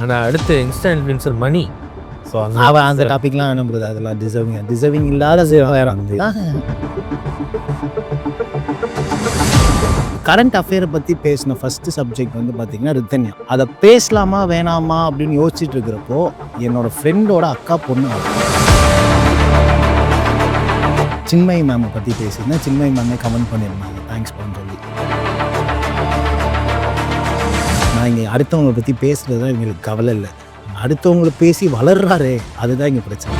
ஆனால் அடுத்து Insta influencer மணி. So அந்த அவன் அந்த டாபிக்லாம் brother. அதெல்லாம் டிசர்விங் டிசர்விங் இல்லாத வேற கரண்ட் அஃபேரை பற்றி பேசின ஃபர்ஸ்ட் சப்ஜெக்ட் வந்து பார்த்தீங்கன்னா ரித்தன்யா. அதை பேசலாமா வேணாமா அப்படின்னு யோசிச்சுட்டு இருக்கிறப்போ என்னோட ஃப்ரெண்டோட அக்கா பொண்ணு. சின்மயி மேமை பற்றி பேசியிருந்தேன். சின்மயி மேமே கமெண்ட் பண்ணியிருந்தாங்க. தேங்க்ஸ் பண்ண நான் இங்கே அடுத்தவங்களை பற்றி பேசுறது தான் எங்களுக்கு கவலை இல்லை. அடுத்தவங்களை பேசி வளர்றாரே அதுதான் இங்கே பிரச்சனை.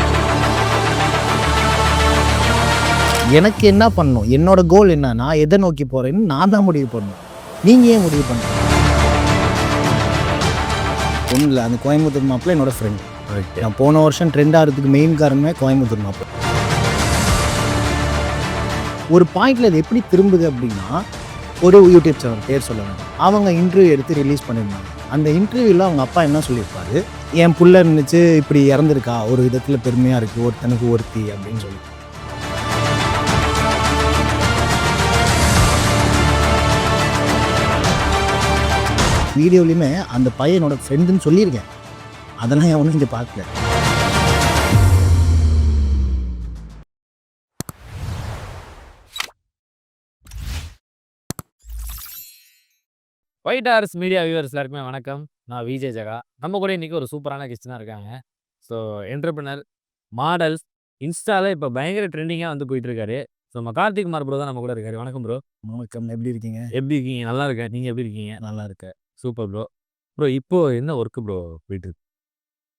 எனக்கு என்ன பண்ணணும்? என்னோட கோல் என்ன? நான் எதை நோக்கி போகிறேன்னு நான் தான் முடிவு பண்ணணும். நீங்கள் ஏன் முடிவு பண்ண ஒன்றும் இல்லை. அந்த கோயம்புத்தூர் மாப்பிள்ள என்னோட ஃப்ரெண்ட். நான் போன வருஷம் ட்ரெண்ட் ஆகிறதுக்கு மெயின் காரணமே கோயம்புத்தூர் மாப்பிள்ள. ஒரு பாயிண்ட்ல இது எப்படி திரும்புது அப்படின்னா ஒரு யூடியூப் சேனல் பேர் சொல்லணும் அவங்க இன்டர்வியூ எடுத்து ரிலீஸ் பண்ணியிருந்தாங்க. அந்த இன்டர்வியூவில் அவங்க அப்பா என்ன சொல்லியிருப்பாரு? என் புள்ள இருந்துச்சு இப்படி இறந்துருக்கா? ஒரு விதத்தில் பெருமையாக இருக்குது ஒருத்தனுக்கு ஒருத்தி அப்படின்னு சொல்லி. வீடியோலையுமே அந்த பையனோட ஃப்ரெண்டுன்னு சொல்லியிருக்கேன். அதெல்லாம் எவனும் இங்கே பார்க்கல. ஒயிட் ஆர்ஸ் மீடியா வியூவர்ஸ் எல்லாருக்குமே வணக்கம். நான் விஜய் ஜெகா நம்ம கூட இன்னைக்கு ஒரு சூப்பரான கிஸ்டனாக இருக்காங்க. ஸோ என்டர்பிரினர் மாடல்ஸ் இன்ஸ்டால இப்போ பயங்கர ட்ரெண்டிங்காக வந்து போயிட்டு இருக்காரு. ஸோ நம்ம கார்த்திக் குமார் ப்ரோ தான் நம்ம கூட இருக்காரு. வணக்கம் ப்ரோ வணக்கம். எப்படி இருக்கீங்க? எப்படி இருக்கீங்க? நல்லா இருக்கேன். நீங்கள் எப்படி இருக்கீங்க? நல்லா இருக்கேன். சூப்பர் ப்ரோ ப்ரோ இப்போ என்ன ஒர்க்கு ப்ரோ போயிட்டு இருக்கு?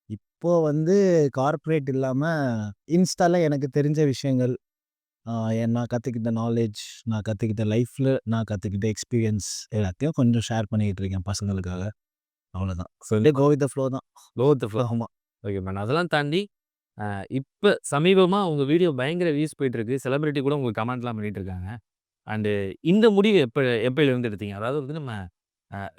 இப்போ வந்து கார்ப்பரேட் இல்லாமல் இன்ஸ்டால எனக்கு தெரிஞ்ச விஷயங்கள் நான் கற்றுக்கிட்ட நாலேஜ் நான் கற்றுக்கிட்ட லைஃப்பில் நான் கற்றுக்கிட்ட எக்ஸ்பீரியன்ஸ் எல்லாத்தையும் கொஞ்சம் ஷேர் பண்ணிக்கிட்டு இருக்கேன் பசங்களுக்காக. அவ்வளோதான் சொல்லி கோவித ஃப்ளோ தான். லோத்து ஃப்ளோ ஆமாம் ஓகே மேன் அதெல்லாம் தாண்டி இப்போ சமீபமாக உங்கள் வீடியோ பயங்கர வியூஸ் போயிட்டு இருக்கு. செலிபிரிட்டி கூட உங்களுக்கு கமெண்ட்லாம் பண்ணிட்டு இருக்காங்க. அண்டு இந்த முடிவு எப்போ எப்போலேருந்து எடுத்தீங்க? அதாவது வந்து நம்ம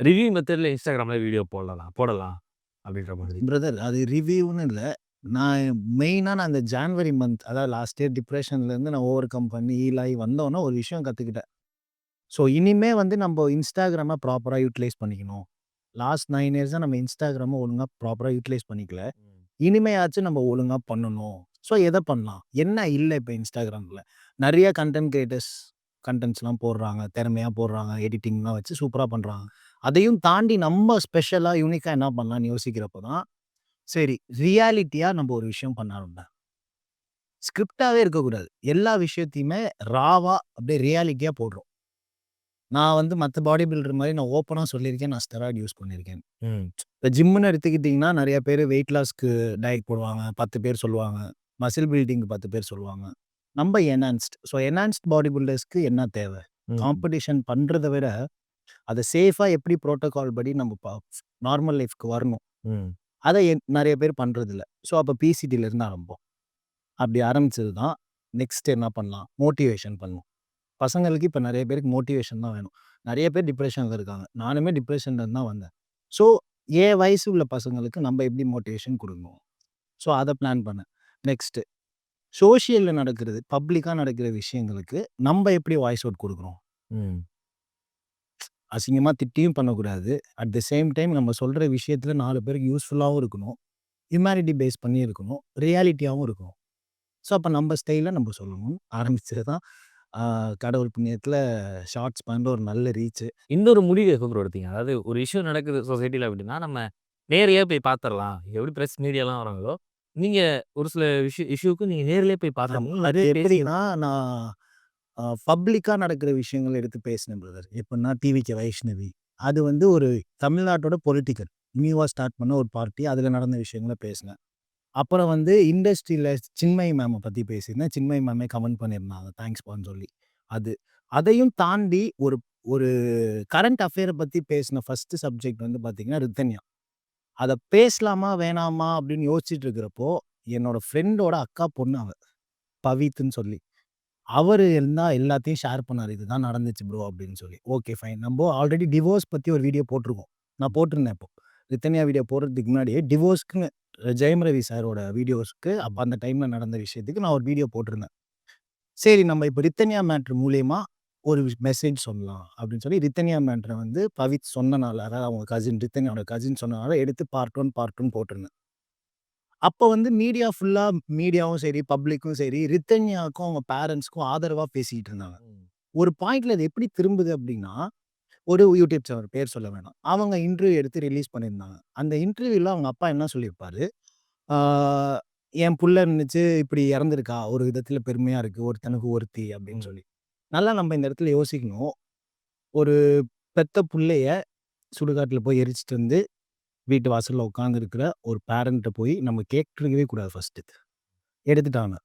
ரிவ்யூ மெத்தடில் இன்ஸ்டாகிராமில் வீடியோ போடலாம் போடலாம் அப்படின்ற மாதிரி. பிரதர் அது ரிவ்யூன்னு இல்லை. நான் மெயினாக நான் அந்த ஜான்வரி மந்த் அதாவது லாஸ்ட் இயர் டிப்ரெஷன்லேருந்து நான் ஓவர் கம் பண்ணி ஹீல் ஆகி வந்தோன்னே ஒரு விஷயம் கற்றுக்கிட்டேன் ஸோ இனிமே வந்து நம்ம இன்ஸ்டாகிராமை ப்ராப்பராக யூட்டிலைஸ் பண்ணிக்கணும். லாஸ்ட் நைன் இயர்ஸாக நம்ம இன்ஸ்டாகிராமை ஒழுங்காக ப்ராப்பராக யூட்டிலைஸ் பண்ணிக்கல. இனிமையாச்சும் நம்ம ஒழுங்காக பண்ணணும். ஸோ எதை பண்ணலாம்? என்ன இல்லை இப்போ இன்ஸ்டாகிராமில்? நிறைய கண்டென்ட் கிரியேட்டர்ஸ் கண்டென்ட்ஸ்லாம் போடுறாங்க திறமையாக போடுறாங்க எடிட்டிங்லாம் வச்சு சூப்பராக பண்ணுறாங்க அதையும் தாண்டி நம்ம ஸ்பெஷலாக யூனிக்காக என்ன பண்ணலாம்னு யோசிக்கிறப்போ தான் சரி ரியாலிட்டியாக நம்ம ஒரு விஷயம் பண்ணணும்ல ஸ்கிரிப்டாகவே இருக்கக்கூடாது. எல்லா விஷயத்தையுமே ராவாக அப்படியே ரியாலிட்டியாக போடுறோம் நான் வந்து மற்ற பாடி பில்டர் மாதிரி நான் ஓப்பனாக சொல்லியிருக்கேன். நான் ஸ்டெராய்டு யூஸ் பண்ணியிருக்கேன். ம். இப்போ ஜிம்முன்னு எடுத்துக்கிட்டிங்கன்னா நிறைய பேர் வெயிட் லாஸ்க்கு டயட் போடுவாங்க. பத்து பேர் சொல்லுவாங்க. மசில் பில்டிங்க்கு பத்து பேர் சொல்லுவாங்க. நம்ம என்ஹான்ஸ்ட். ஸோ என்ஹான்ஸ்ட் பாடி பில்டர்ஸ்க்கு என்ன தேவை? காம்படிஷன் பண்ணுறதை விட அதை சேஃபாக எப்படி ப்ரோட்டோகால் படி நம்ம நார்மல் லைஃப்க்கு வரணும். ம். அதை என்- நிறைய பேர் பண்ணுறதில்ல ஸோ அப்போ பிசிடியிலேருந்து ஆரம்பிப்போம் அப்படி ஆரம்பிச்சது தான். நெக்ஸ்ட் என்ன பண்ணலாம்? மோட்டிவேஷன் பண்ணும். பசங்களுக்கு இப்போ நிறைய பேருக்கு மோட்டிவேஷன் தான் வேணும். நிறைய பேர் டிப்ரெஷனில் இருக்காங்க. நானுமே டிப்ரெஷன்லேருந்து தான் வந்தேன். ஸோ ஏன் வயசு உள்ள பசங்களுக்கு நம்ம எப்படி மோட்டிவேஷன் கொடுக்கணும்? ஸோ அதை பிளான் பண்ணேன். நெக்ஸ்ட்டு சோஷியலில் நடக்கிறது பப்ளிக்காக நடக்கிற விஷயங்களுக்கு நம்ம எப்படி வாய்ஸ் அவுட் கொடுக்குறோம் ம். அசிங்கமாக திட்டியும் பண்ணக்கூடாது. அட் த சேம் டைம் நம்ம சொல்கிற விஷயத்தில் நாலு பேருக்கு யூஸ்ஃபுல்லாகவும் இருக்கணும். ஹியூமனிட்டி பேஸ் பண்ணி இருக்கணும். ரியாலிட்டியாகவும் இருக்கணும். ஸோ அப்போ நம்ம ஸ்டைலில் நம்ம சொல்லணும். ஆரம்பிச்சது தான் கடவுள் புண்ணியத்தில் ஷார்ட்ஸ் பண்ணுற ஒரு நல்ல ரீச்சு இன்னொரு முடிவு ப்ரோ எடுத்தீங்க? அதாவது ஒரு இஷ்யூ நடக்குது சொசைட்டியில் அப்படின்னா நம்ம நேரையே போய் பார்த்துடலாம் எப்படி ப்ரெஸ் மீடியாலாம் வராங்களோ நீங்கள் ஒரு சில விஷயம் இஷ்யூக்கு நீங்கள் நேர்லயே போய் பார்த்தோம் அது எப்படின்னா நான் பப்ளிக்காக நடக்கிற விஷயங்கள் எடுத்து பேசினேன் பிரதர். எப்படின்னா டிவிக்கு வைஷ்ணவி. அது வந்து ஒரு தமிழ்நாட்டோட பொலிட்டிக்கல். நியூவாக ஸ்டார்ட் பண்ண ஒரு பார்ட்டி அதில் நடந்த விஷயங்களை பேசினேன். அப்புறம் வந்து இண்டஸ்ட்ரியில் சின்மய் மேமை பற்றி பேசியிருந்தேன். சின்மய் மேமே கமெண்ட் பண்ணியிருந்தாங்க. தேங்க்ஸ் பான்னு சொல்லி. அது அதையும் தாண்டி ஒரு ஒரு கரண்ட் அஃபேரை பற்றி பேசின ஃபஸ்ட்டு சப்ஜெக்ட் வந்து பார்த்திங்கன்னா ரித்தன்யா. அதை பேசலாமா வேணாமா அப்படின்னு யோசிச்சுட்டு இருக்கிறப்போ என்னோடய ஃப்ரெண்டோட அக்கா பொண்ணு அவள் பவித்துன்னு சொல்லி. அவர் இருந்தா எல்லாத்தையும் ஷேர் பண்ணார். இதுதான் நடந்துச்சு ப்ரோ அப்படின்னு சொல்லி. ஓகே ஃபைன் நம்ம ஆல்ரெடி டிவோர்ஸ் பற்றி ஒரு வீடியோ போட்டிருக்கோம். நான் போட்டிருந்தேன் இப்போ. ரித்தன்யா வீடியோ போடுறதுக்கு முன்னாடியே டிவோர்ஸ்க்குன்னு ஜெயம் ரவி சாரோட வீடியோஸ்க்கு அப்போ அந்த டைமில் நடந்த விஷயத்துக்கு நான் ஒரு வீடியோ போட்டிருந்தேன். சரி நம்ம இப்போ ரித்தன்யா மேட்ரு மூலியமா ஒரு மெசேஜ் சொல்லலாம் அப்படின்னு சொல்லி ரித்தன்யா மேட்டரை வந்து பவித் சொன்னனால அதாவது அவங்க கசின் ரித்தன்யாவோட கசின் சொன்னனால எடுத்து பார்ட் ஒன் பார்ட் ஒன் போட்டிருந்தேன். அப்போ வந்து மீடியா ஃபுல்லா மீடியாவும் சரி பப்ளிக்கும் சரி ரித்தன்யாவுக்கும் அவங்க பேரண்ட்ஸ்க்கும் ஆதரவா பேசிக்கிட்டு இருந்தாங்க. ஒரு பாயிண்ட்ல அது எப்படி திரும்புது அப்படின்னா ஒரு யூடியூப் சேனல் பேர் சொல்ல வேணாம். அவங்க இன்டர்வியூ எடுத்து ரிலீஸ் பண்ணியிருந்தாங்க. அந்த இன்டர்வியூல அவங்க அப்பா என்ன சொல்லியிருப்பாரு? என் புள்ள நினைச்சு இப்படி இறந்துருக்கா. ஒரு விதத்துல பெருமையா இருக்கு. ஒருத்தனுக்கு ஒருத்தி அப்படின்னு. சொல்லி. நல்லா நம்ம இந்த இடத்துல யோசிக்கணும். ஒரு பெத்த புள்ளைய சுடுகாட்டுல போய் எரிச்சிட்டு வந்து வீட்டு வாசல்ல உட்கார்ந்து இருக்கிற ஒரு பேரண்ட்டை போய் நம்ம கேட்டுருக்கவே கூடாது ஃபர்ஸ்ட் எடுத்துட்டாங்க.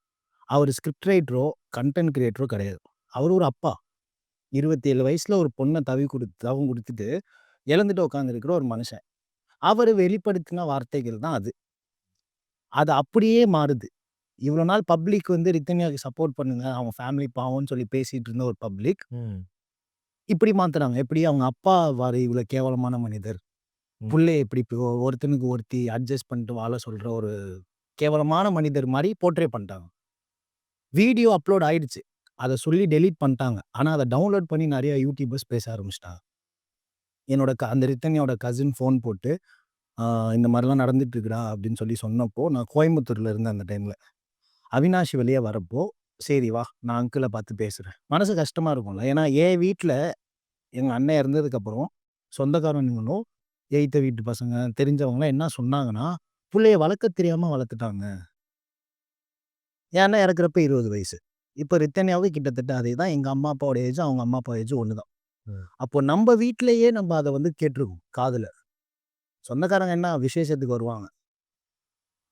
அவர் ஸ்கிரிப்ட் ரைட்டரோ கண்டென்ட் கிரியேட்டரோ கிடையாது. அவர் ஒரு அப்பா. இருபத்தி ஏழு வயசுல ஒரு பொண்ணை தவி கொடுத்து தவம் கொடுத்துட்டு இழந்துட்டு உட்காந்துருக்கிற ஒரு மனுஷன். அவர் வெளிப்படுத்தின வார்த்தைகள் தான் அது. அது அப்படியே மாறுது. இவ்வளோ நாள் பப்ளிக் வந்து ரித்தன்யாவுக்கு சப்போர்ட் பண்ணுங்க அவங்க ஃபேமிலி பாவம்னு சொல்லி பேசிட்டு இருந்த ஒரு பப்ளிக். இப்படி மாத்துறாங்க. எப்படி அவங்க அப்பா வாரு இவ்வளோ கேவலமான மனிதர்? புள்ளைய இப்படி எப்படி இப்போ ஒருத்தனுக்கு ஒருத்தி அட்ஜஸ்ட் பண்ணிட்டு வாழ சொல்ற ஒரு கேவலமான மனிதர் மாதிரி போர்ட்ரே பண்ணிட்டாங்க. வீடியோ அப்லோட் ஆயிடுச்சு. அதை சொல்லி டெலீட் பண்ணிட்டாங்க. ஆனால் அதை டவுன்லோட் பண்ணி நிறைய யூடியூபர்ஸ் பேச ஆரம்பிச்சிட்டாங்க. என்னோட க அந்த ரித்தனியோட கசின் ஃபோன் போட்டு இந்த மாதிரிலாம் நடந்துட்டு இருக்கிறா அப்படின்னு சொல்லி சொன்னப்போ நான் கோயம்புத்தூர்ல இருந்தேன் அந்த டைம்ல. அவினாஷி வெளியே வரப்போ சரி வா நான் அங்கிளை பார்த்து பேசுகிறேன் மனசு கஷ்டமாக இருக்கும்ல. ஏன்னா என் வீட்டில் எங்கள் அண்ணன் இறந்ததுக்கப்புறம் சொந்தக்காரங்களும் எய்த்த வீட்டு பசங்க தெரிஞ்சவங்களாம் என்ன சொன்னாங்கன்னா புள்ளைய வளர்க்க தெரியாமல் வளர்த்துட்டாங்க. அண்ணன் இறக்குறப்ப இருபது வயசு. இப்போ ரித்தன்யாவுக்கு கிட்டத்தட்ட அதே தான் எங்கள் அம்மா அப்பாவோட ஏஜ் அவங்க அம்மா அப்பா ஏஜ் ஒன்று தான். அப்போ நம்ம வீட்டிலேயே நம்ம அதை வந்து கேட்டிருக்கோம் காதில். சொந்தக்காரங்க என்ன விசேஷத்துக்கு வருவாங்க.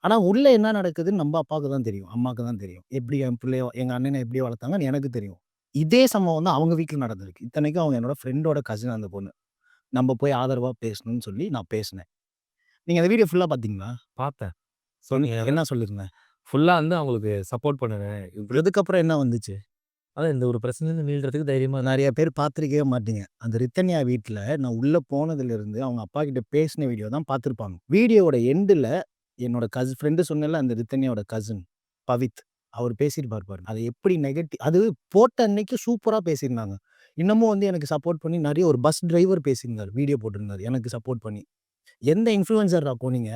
ஆனால் உள்ள என்ன நடக்குதுன்னு நம்ம அப்பாவுக்கு தான் தெரியும் அம்மாவுக்கு தான் தெரியும். எப்படி என் பிள்ளைய எங்கள் அண்ணனை எப்படி வளர்த்தாங்கன்னு எனக்கு தெரியும். இதே சம்பவம் தான் அவங்க வீட்டில் நடந்திருக்கு. இத்தனைக்கும் அவங்க என்னோட ஃப்ரெண்டோட கசின் அந்த பொண்ணு. நம்ம போய் ஆதரவாக பேசணும்னு சொல்லி நான் பேசினேன். நீங்கள் அந்த வீடியோ ஃபுல்லாக பார்த்தீங்களா? பார்த்தேன். சொன்னீங்க என்ன சொல்லியிருந்தேன் ஃபுல்லா வந்து அவங்களுக்கு சப்போர்ட் பண்ணுறேன் இப்படி இதுக்கப்புறம் என்ன வந்துச்சு? அதான் இந்த ஒரு பிரச்சனை மீள்றதுக்கு தைரியமா நிறைய பேர் பார்த்துருக்கவே மாட்டீங்க. அந்த ரித்தன்யா வீட்டில் நான் உள்ளே போனதுலேருந்து அவங்க அப்பா கிட்ட பேசின வீடியோ தான் பார்த்துருப்பாங்க. வீடியோவோட எண்டில் என்னோட கசின் ஃப்ரெண்டு சொன்னல அந்த ரித்தன்யாவோட கசின் பவித் அவர் பேசிட்டு பார்ப்பாரு அது எப்படி நெகட்டிவ் அது போட்ட அன்னைக்கு சூப்பராக பேசியிருந்தாங்க. இன்னமும் வந்து எனக்கு சப்போர்ட் பண்ணி நிறைய ஒரு பஸ் டிரைவர் பேசியிருந்தார் வீடியோ போட்டிருந்தார் எனக்கு சப்போர்ட் பண்ணி. எந்த இன்ஃப்ளூயன்சர்ரா போனீங்க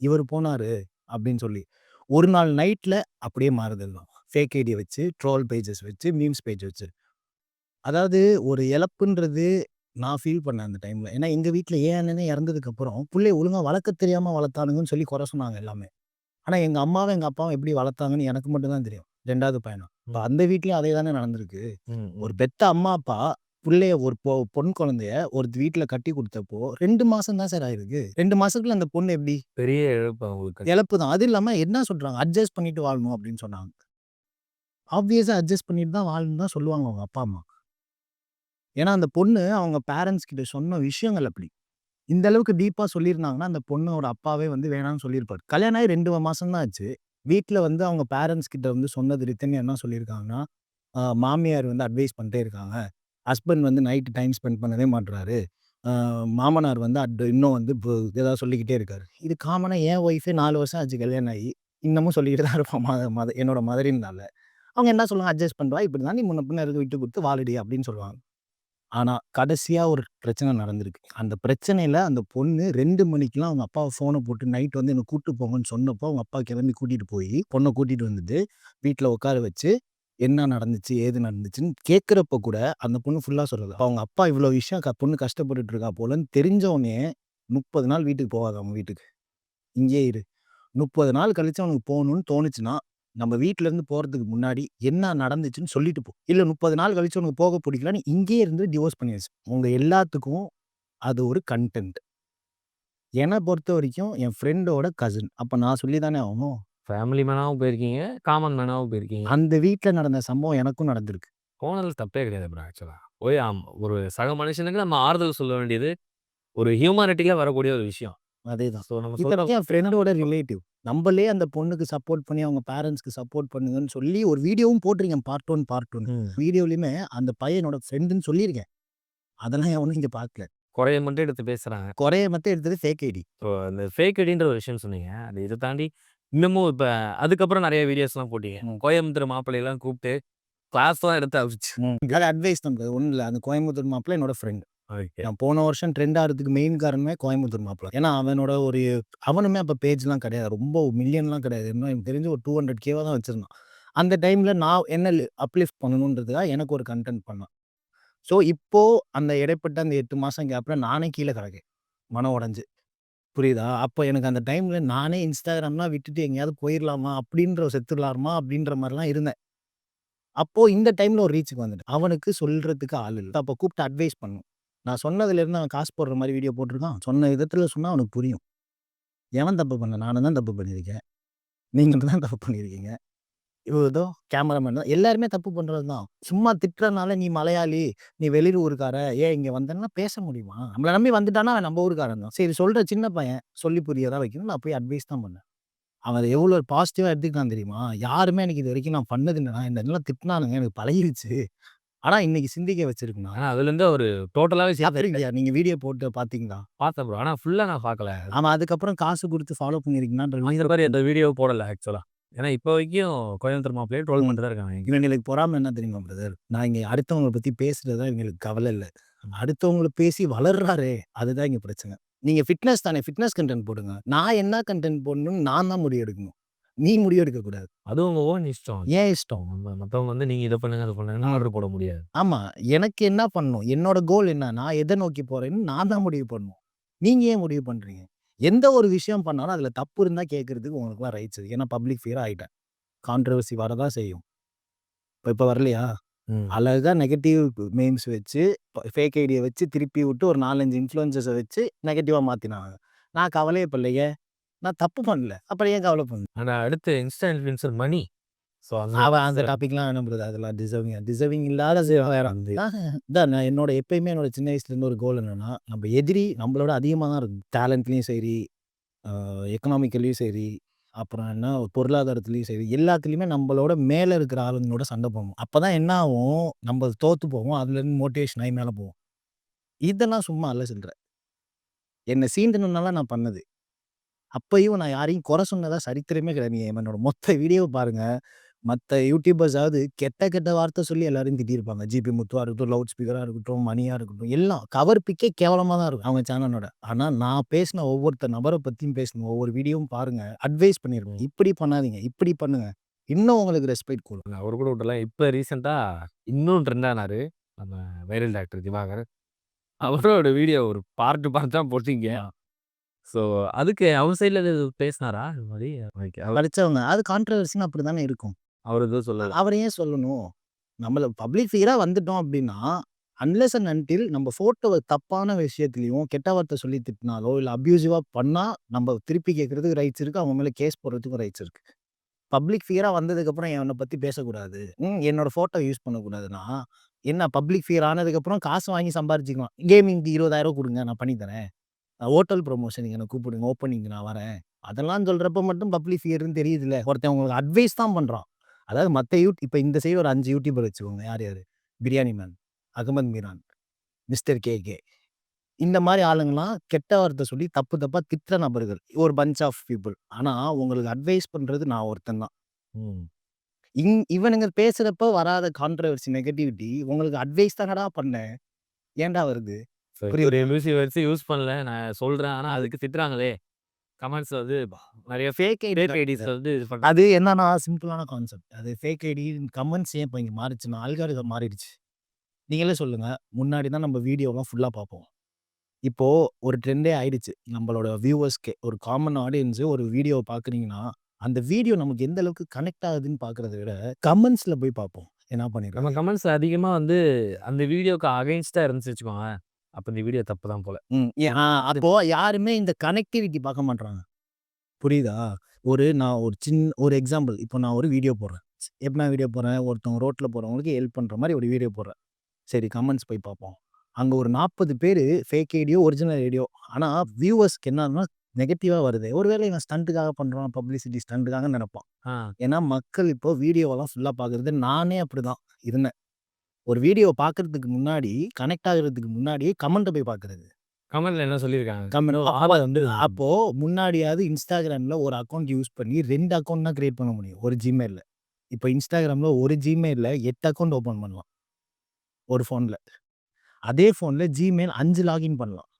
இவர் போனாரு அப்படின்னு சொல்லி. ஒரு நாள் நைட்டில் அப்படியே மாறுதல் தான் ஃபேக் ஐடியை வச்சு ட்ரோல் பேஜஸ் வச்சு மீம்ஸ் பேஜ் வச்சு. அதாவது ஒரு இழப்புன்றது நான் ஃபீல் பண்ணேன் அந்த டைமில் ஏன்னா எங்கள் வீட்டில் ஏன் அண்ணனே இறந்ததுக்கப்புறம் பிள்ளைய ஒழுங்காக வளர்க்க தெரியாமல் வளர்த்தானுங்கன்னு சொல்லி குறை சொன்னாங்க எல்லாமே. ஆனால் எங்கள் அம்மாவும் எங்கள் அப்பாவும் எப்படி வளர்த்தாங்கன்னு எனக்கு மட்டும்தான் தெரியும். ரெண்டாவது பையனும் இப்போ அந்த வீட்லேயும் அதே தானே நடந்திருக்கு ஒரு. பெத்த அம்மா அப்பா புள்ளைய ஒரு பொ பொன் குழந்தைய ஒரு வீட்டில் கட்டி கொடுத்தப்போ ரெண்டு மாசம் தான் சார் ஆயிருக்கு. ரெண்டு மாசத்துல அந்த பொண்ணு எப்படி? பெரிய இழப்பு அவங்களுக்கு இழப்பு தான். அது இல்லாமல் என்ன சொல்றாங்க? அட்ஜஸ்ட் பண்ணிட்டு வாழணும் அப்படின்னு சொன்னாங்க. ஆப்வியஸாக அட்ஜஸ்ட் பண்ணிட்டு தான் வாழணும் தான் சொல்லுவாங்க அவங்க அப்பா அம்மா. ஏன்னா அந்த பொண்ணு அவங்க பேரண்ட்ஸ் கிட்ட சொன்ன விஷயங்கள் அப்படி. இந்த அளவுக்கு டீப்பாக சொல்லியிருந்தாங்கன்னா அந்த பொண்ணோட அப்பாவே வந்து வேணாம்னு சொல்லியிருப்பாரு. கல்யாணம் ஆகி ரெண்டு மாசம் தான் ஆச்சு. வீட்டில் வந்து அவங்க பேரண்ட்ஸ் கிட்ட வந்து சொன்னது ரித்தன் என்ன சொல்லியிருக்காங்கன்னா மாமியார் வந்து அட்வைஸ் பண்ணிட்டே இருக்காங்க. ஹஸ்பண்ட் வந்து நைட்டு டைம் ஸ்பெண்ட் பண்ணவே மாட்டுறாரு மாமனார் வந்து அட் இன்னும் வந்து இப்போ ஏதாவது சொல்லிக்கிட்டே இருக்காரு. இது காமனாக என் ஒய்ஃபே நாலு வருஷம் ஆச்சு கல்யாணம் ஆகி. இன்னமும் சொல்லிக்கிட்டு தான் இருப்பான் மத மத என்னோட மதரின்னால அவங்க என்ன சொல்லுவாங்க? அட்ஜஸ்ட் பண்ணுவா இப்படி தான் நீ முன்ன பின்ன இருக்கு விட்டு கொடுத்து வாழடி. அப்படின்னு சொல்லுவாங்க. ஆனால் கடைசியாக ஒரு பிரச்சனை நடந்திருக்கு. அந்த பிரச்சனையில் அந்த பொண்ணு ரெண்டு மணிக்கெலாம் அவங்க அப்பாவை ஃபோனை போட்டு நைட் வந்து என்னை கூப்பிட்டு போங்கன்னு சொன்னப்போ அவங்க அப்பா கிளம்பி கூட்டிகிட்டு போய் பொண்ணை கூட்டிகிட்டு வந்துட்டு வீட்டில் உட்கார வச்சு என்ன நடந்துச்சு ஏது நடந்துச்சுன்னு கேட்குறப்ப கூட அந்த பொண்ணு ஃபுல்லாக சொல்கிறது அவங்க அப்பா இவ்வளோ விஷயம் க- பொண்ணு கஷ்டப்பட்டுட்டு இருக்கா போலன்னு தெரிஞ்சவனே முப்பது நாள் வீட்டுக்கு போகாது அவங்க வீட்டுக்கு. இங்கே இரு. முப்பது நாள் கழித்து அவனுக்கு போகணும்னு தோணுச்சுன்னா நம்ம வீட்ல இருந்து போறதுக்கு முன்னாடி என்ன நடந்துச்சுன்னு சொல்லிட்டு போ. இல்ல முப்பது நாள் கழிச்சு உனக்கு போக பிடிக்கலன்னு இங்கேயே இருந்து டிவோர்ஸ் பண்ணியாச்சு. உங்க எல்லாத்துக்கும் அது ஒரு கண்டென்ட் என்னை பொறுத்த வரைக்கும் என் ஃப்ரெண்டோட கசின் அப்ப நான் சொல்லி தானே ஆகணும். ஃபேமிலி மேனாவும் போயிருக்கீங்க காமன் மேனாவும் போயிருக்கீங்க. அந்த வீட்ல நடந்த சம்பவம் எனக்கும் நடந்திருக்கு. போனதுல தப்பே கிடையாது ப்ரோ ஆக்சுவலா ஓய் ஆம் ஒரு சக மனுஷனுக்கு நம்ம ஆறுதல் சொல்ல வேண்டியது ஒரு ஹியூமானிட்டிக்கா வரக்கூடிய ஒரு விஷயம். அதேதான் ஸோ நம்ம என் ஃப்ரெண்டோட ரிலேட்டிவ் நம்மளே அந்த பொண்ணுக்கு சப்போர்ட் பண்ணி அவங்க பேரண்ட்ஸ்க்கு சப்போர்ட் பண்ணுங்கன்னு சொல்லி ஒரு வீடியோவும் போட்டிருக்கேன் பார்ட் ஒன் பார்ட் ஒன். வீடியோலையுமே அந்த பையனோட ஃப்ரெண்டுன்னு சொல்லியிருக்கேன் அதெல்லாம் எவனும் இங்க பார்க்கல குறைய மட்டும் எடுத்து பேசுறாங்க குறைய மட்டும் எடுத்தது ஃபேக் ஐடி ஸோ அந்த ஃபேக் ஐடின்ற ஒரு விஷயம் சொன்னீங்க அது இதை தாண்டி இன்னமும் இப்போ அதுக்கப்புறம் நிறைய வீடியோஸ்லாம் போட்டீங்க. கோயம்புத்தூர் மாப்பிள்ளையெல்லாம் கூப்பிட்டு கிளாஸ்லாம் எடுத்து அவிச்சு. அட்வைஸ் தான் brother. ஒண்ணும் இல்ல. அந்த கோயம்புத்தூர் மாப்பிள்ளை என்னோட ஃப்ரெண்ட். ஓகே. நான் போன வருஷம் ட்ரெண்ட் ஆகிறதுக்கு மெயின் காரணமே கோயம்புத்தூர் மாப்பிள்ளை. ஏன்னா அவனோட ஒரு அவனுமே அப்ப பேஜ்லாம் கிடையாது. ரொம்ப மில்லியன்லாம் கிடையாது. இன்னும் எனக்கு தெரிஞ்சு ஒரு 200 தான் வச்சிருந்தான். அந்த டைம்ல நான் என்ன லி அப்லிஃப்ட் பண்ணணுன்றதுக்காக எனக்கு ஒரு கன்டென்ட் பண்ணான். ஸோ இப்போ அந்த இடைப்பட்ட அந்த 8 மாசம் கேப்ல நானே கீழ கிடக்கேன். மனம் உடைஞ்சு. புரியுதா? அப்போ எனக்கு அந்த டைம்ல நானே இன்ஸ்டாகிராம்லாம் விட்டுட்டு எங்கேயாவது போயிரலாமா? அப்படின்ற செத்துடலாமா? அப்படின்ற மாரிலாம் இருந்தேன். அப்போ இந்த டைம்ல ஒரு ரீச்சுக்கு வந்துட்டேன். அவனுக்கு சொல்றதுக்கு ஆள் இல்ல. அப்போ கூப்பிட்டு அட்வைஸ் பண்ணணும். நான் சொன்னதுலேருந்து அவன் காசு போடுற மாதிரி வீடியோ போட்டிருக்கான் சொன்ன விதத்தில் சொன்னால் அவனுக்கு புரியும். எவன் தப்பு பண்ண நானும் தான் தப்பு பண்ணியிருக்கேன். நீங்கள் தான் தப்பு பண்ணியிருக்கீங்க. இவ்வளோ ஏதோ கேமராமேன் தான். எல்லாருமே தப்பு பண்ணுறது தான். சும்மா திட்டுறதுனால நீ மலையாளி, நீ வெளியூர்க்கார, ஏன் இங்கே வந்தேன்னா பேச முடியுமா? நம்மளை நம்பி வந்துட்டானா அவன் நம்ம ஊருக்காரன் தான். சரி சொல்கிற சின்ன பையன். சொல்லி புரியதான் வைக்கணும். நான் போய் அட்வைஸ் தான் பண்ணேன். அவன் எவ்வளோ பாசிட்டிவாக எடுத்துக்கிட்டான் தெரியுமா? யாருமே எனக்கு இது வரைக்கும் நான் பண்ணது இல்ல. நான் என்னெல்லாம் எனக்கு பழகிடுச்சு ஆனா இன்னைக்கு சிந்திக்க வச்சிருக்குண்ணா. ஆனா அதுலேருந்து அவரு டோட்டலாவே சேஞ்ச் ஆயிட்டாரு. பாத்துருக்கியா? நீங்க வீடியோ போட்டு பாத்தீங்களா? பார்த்தேன் ப்ரோ. ஆனா ஃபுல்லா நான் பார்க்கல. ஆமா. அதுக்கப்புறம் காசு குடுத்து ஃபாலோ பண்ணியிருக்கீங்களான்ற நான் இந்த மாரி எந்த வீடியோ போடல ஆக்சுவலா. ஏன்னா இப்போ வரைக்கும் கோயம்புத்தூர் மாப்பிள்ளைய ட்ரோல். பண்ணிட்டு தான் இருக்காங்க. இவங்களுக்கு பொறாம என்ன தெரியுமா பிரதர்? நான் இங்க அடுத்தவங்கள பத்தி பேசுறது தான் இவங்களுக்கு கவல இல்ல. அடுத்தவங்கள பேசி வளர்றாரே! அதுதான் இங்க பிரச்சனை. நீங்க ஃபிட்னஸ் தானே ஃபிட்னஸ் கன்டென்ட் போடுங்க. நான் என்ன கன்டென்ட் போடணும்னு நான் தான் முடிவு எடுக்கணும். நீ முடிவு எடுக்கக் கூடாது. அது உங்க ஓன் இஷ்டம். ஏன் இஷ்டம்? மத்தவங்க வந்து நீங்க இத பண்ணுங்க, அத பண்ணுங்கன்னு ஆர்டர் போட முடியாது. ஆமா. எனக்கு என்ன பண்ணணும்? என்னோட கோல் என்ன? நான் எத நோக்கி போறேன்னு நான் தான் முடிவு பண்ணணும். நீங்க ஏன் முடிவு பண்றீங்க? எந்த ஒரு விஷயம் பண்ணாலும் அதுல தப்பு இருந்தா கேட்கறதுக்கு உங்களுக்குலாம் ரைட்ஸ் இருக்கு. ஏன்னா பப்ளிக் ஃபிகரா ஆயிட்டேன். கான்ட்ரோவர்சி வரதான் செய்யும். இப்ப இப்ப வரலையா? ம். அழகா நெகட்டிவ் மீம்ஸ் வச்சு, ஃபேக் ஐடிய வச்சு திருப்பி விட்டு ஒரு 4, 5 இன்ஃப்ளூயன்சர்ஸ வச்சு நெகட்டிவா மாத்தினாங்க. நான் கவலையே படலையே. நான் தப்பு பண்ணல. அப்புறம் ஏன் கவல பண்ணணும்? ஆனா அடுத்து இன்ஸ்டா இன்ஃப்ளூயன்சர் மணி. ஸோ அவன் அந்த டாபிக்லாம் பிரதர். அதெல்லாம் டிசர்விங் டிசர்விங் இல்லாத வேற. அதான் நான் என்னோட எப்பயுமே என்னோட சின்ன வயசுல இருந்து ஒரு கோல் என்னன்னா, நம்ம எதிரி நம்மளோட அதிகமா தான் இருக்கும். டேலண்ட்லயும் சரி, எக்கனாமிக்கல்லயும் சரி, அப்புறம் என்ன பொருளாதாரத்திலயும் சரி, எல்லாத்துலயுமே நம்மளோட மேல இருக்கிற ஆளுங்களோட சண்டை போடணும். அப்பதான் என்ன ஆகும்? நம்ம தோத்து போவோம். அதுலேருந்து மோட்டிவேஷன் ஆயி மேல போவோம். இதெல்லாம் சும்மா அல்ல சில்லற. என்ன சீண்டணும்னால நான் பண்ணது. அப்பயும் நான் யாரையும் குறை சொன்னதா சரித்திரமே கிடையாது. நீங்க என்னோட மொத்த வீடியோவ பாருங்க. மத்த யூடியூபர்ஸாவது கெட்ட கெட்ட வார்த்தை சொல்லி எல்லாரையும் திட்டியிருப்பாங்க. ஜிபி முத்துவா இருக்கட்டும், லவுட் ஸ்பீக்கரா இருக்கட்டும், மணியா இருக்கட்டும், எல்லாம் கவர் பிக்கே கேவலமா தான் இருக்கும். அவங்க சேனலோட. ஆனா நான் பேசின ஒவ்வொருத்த நபர பத்தியும் பேசின ஒவ்வொரு வீடியோவும் பாருங்க. அட்வைஸ் பண்ணியிருப்பேன். இப்படி பண்ணாதீங்க. இப்படி பண்ணுங்க. இன்னும் உங்களுக்கு ரெஸ்பெக்ட் கூடும். அவரு கூட விடல. இப்ப ரீசென்ட்டா இன்னும் ட்ரெண்ட் ஆனாரு. நம்ம வைரல் டாக்டர் திவாகர். அவரோட வீடியோ ஒரு பார்ட் பார்ட்டா போட்டீங்க. ஸோ அதுக்கு அவர் சைட்ல பேசினாரா? இது மாரி ஓகே. அவர் படிச்சவங்க. அது கான்ட்ரோவர்சின்னா அப்படித்தானே இருக்கும். அவர் எதுவும் சொல்லல. அவர ஏன் சொல்லணும்? நம்மள பப்ளிக் ஃபிகரா வந்துட்டோம் அப்படின்னா, அன்லெஸ் அண்ட் அன்டில் நம்ம ஃபோட்டோவ தப்பான விஷயத்திலயும், கெட்ட வார்த்தை சொல்லி திட்டினாலோ, இல்ல அப்யூசிவா பண்ணா, நம்ம திருப்பி கேட்கறதுக்கு ரைட்ஸ் இருக்கு. அவங்க மேல கேஸ் போடுறதுக்கும் ரைட்ஸ் இருக்கு. பப்ளிக் ஃபிகரா வந்ததுக்கப்புறம் என்ன பத்தி பேசக்கூடாது. ம் என்னோட ஃபோட்டோ யூஸ் பண்ணக்கூடாதுன்னா, என்ன பப்ளிக் ஃபிகர் ஆனதுக்கப்புறம் காசு வாங்கி சம்பாரிச்சுக்கலாம். கேமிங்க்கு. 20,000 குடுங்க. நான் பண்ணி தரேன். ஹோட்டல் ப்ரமோஷனுக்கு என்ன கூப்பிடுங்க. ஓப்பனிங்க்கு நான் வரேன். அதெல்லாம் சொல்றப்ப மட்டும் பப்ளிக் ஃபிகர்ன்னு தெரியுதுல்ல. ஒருத்தன் உங்களுக்கு அட்வைஸ் தான் பண்றான். அதாவது மத்த யூ இப்ப இந்த சைடு ஒரு 5 யூடியூபர் வச்சுக்கோங்க. யார் யாரு? Biryani man, Ahmed Meeran, Mister KK. இந்த மாரி ஆளுங்கலாம் கெட்ட வார்த்தை சொல்லி தப்பு தப்பா திட்டுற நபர்கள். ஒரு பஞ்ச் ஆஃப் பீப்பிள். ஆனா உங்களுக்கு அட்வைஸ் பண்றது நான் ஒருத்தன் தான். ம். இங் இவனுங்க பேசுறப்ப வராத கான்ட்ரோவர்சி, நெகட்டிவிட்டி உங்களுக்கு அட்வைஸ் தானடா பண்ணேன். ஏன்டா வருது? ஸோ ஒரு புரியுதா? எம்யூசி வச்சு யூஸ் பண்ணல. நான் சொல்றேன். ஆனா அதுக்கு திட்டுறாங்களே. கமெண்ட்ஸ் வந்து நெறைய ஃபேக் ஃபேக் ஐடிஸ். வந்து இது பண்றாங்க. அது என்னன்னா சிம்பிளான கான்செப்ட். அது ஃபேக் ஐடி கமெண்ட்ஸ் ஏன் இப்ப இங்க மாறிச்சுன்னா, அல்காரிதம் மாறிடுச்சு. நீங்களே சொல்லுங்க. முன்னாடி தான் நம்ம வீடியோலாம் ஃபுல்லா பார்ப்போம். இப்போ ஒரு ட்ரெண்டே ஆயிடுச்சு. நம்மளோட வியூவர்ஸ்க்கே ஒரு காமன் ஆடியன்ஸ் ஒரு வீடியோவ பார்க்குறீங்கன்னா, அந்த வீடியோ நமக்கு எந்த அளவுக்கு கனெக்ட் ஆகுதுன்னு பார்க்கிறத விட, கமெண்ட்ஸ்ல போய் பார்ப்போம். என்ன நம்ம. கமெண்ட்ஸ் அதிகமா வந்து அந்த வீடியோக்கு அகைன்ஸ்ட்டா இருந்துச்சு வச்சுக்கோங்களேன். அப்ப இந்த வீடியோ தப்பு தான் போல. அப்போ யாருமே இந்த கனெக்டிவிட்டி பார்க்க மாட்றாங்க. புரியுதா? ஒரு நான் ஒரு சின் ஒரு எக்ஸாம்பிள். இப்போ நான் ஒரு வீடியோ போடுறேன். எப்படின்னா வீடியோ போடுறேன்? ஒருத்தவங்க ரோட்ல போறவங்களுக்கு ஹெல்ப் பண்ற மாரி ஒரு வீடியோ போடுறேன். சரி கமெண்ட்ஸ் போய் பார்ப்போம். அங்க ஒரு 40 பேரு ஃபேக் ஐடியோ, ஒரிஜினல் ஐடியோ. ஆனா வியூவர்ஸ்க்கு என்னன்னா நெகட்டிவா வருது. ஒருவேளை இவன் ஸ்டண்ட்டுக்காக பண்றான். பப்ளிசிட்டி ஸ்டண்ட்டுக்காகன்னு நெனைப்பான். ஏன்னா மக்கள் இப்போ வீடியோவெல்லாம் ஃபுல்லா பார்க்குறது நானே அப்படிதான் இருந்தேன். ஒரு வீடியோவ பார்க்கறதுக்கு முன்னாடி, கனெக்ட் ஆகுறதுக்கு முன்னாடியே கமெண்ட்ட போய் பார்க்குறது. கமெண்ட்ல என்ன சொல்லியிருக்காங்க? கமெண்ட் ஆள் வந்து அப்போ முன்னாடியாவது Instagramல ஒரு அக்கவுண்ட் யூஸ் பண்ணி 2 அக்கவுண்ட் தான் கிரியேட் பண்ண முடியும். ஒரு Gmailல. இப்போ Instagramல ஒரு Gmailல 8 அக்கவுண்ட் ஓப்பன் பண்ணலாம். ஒரு ஃபோன்ல. அதே ஃபோன்ல Gmail 5 லாகின் பண்ணலாம்.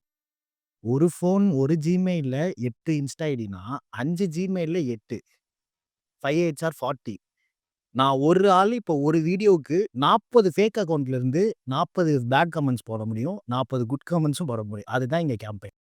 ஒரு ஃபோன் ஒரு Gmailல 8 இன்ஸ்டா ஐடினா 5 Gmailல 8. 5 8 ஆர் 40. நான் ஒரு ஆள் இப்போ ஒரு வீடியோவுக்கு 40 ஃபேக் அக்கவுண்ட்ல இருந்து 40 பேட் கமெண்ட்ஸ் போட முடியும். 40 குட் கமெண்ட்ஸும் போட முடியும். அதுதான் இங்க கேம்பெயின்.